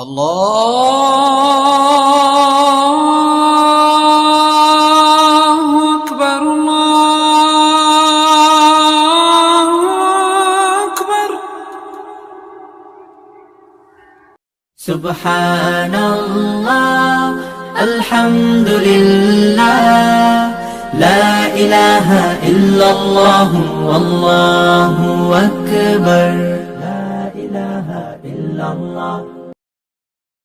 الله أكبر الله أكبر. سبحان الله الحمد لله لا إله إلا الله والله أكبر. لا إله إلا الله.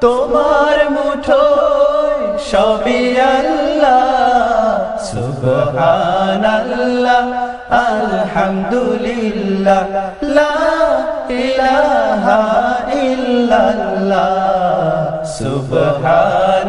তোমার মুঠো সবই আল্লাহ সুবহানাল্লাহ আলহামদুলিল্লাহ লা ইলাহা ইল্লাল্লাহ সুবহানাল্লাহ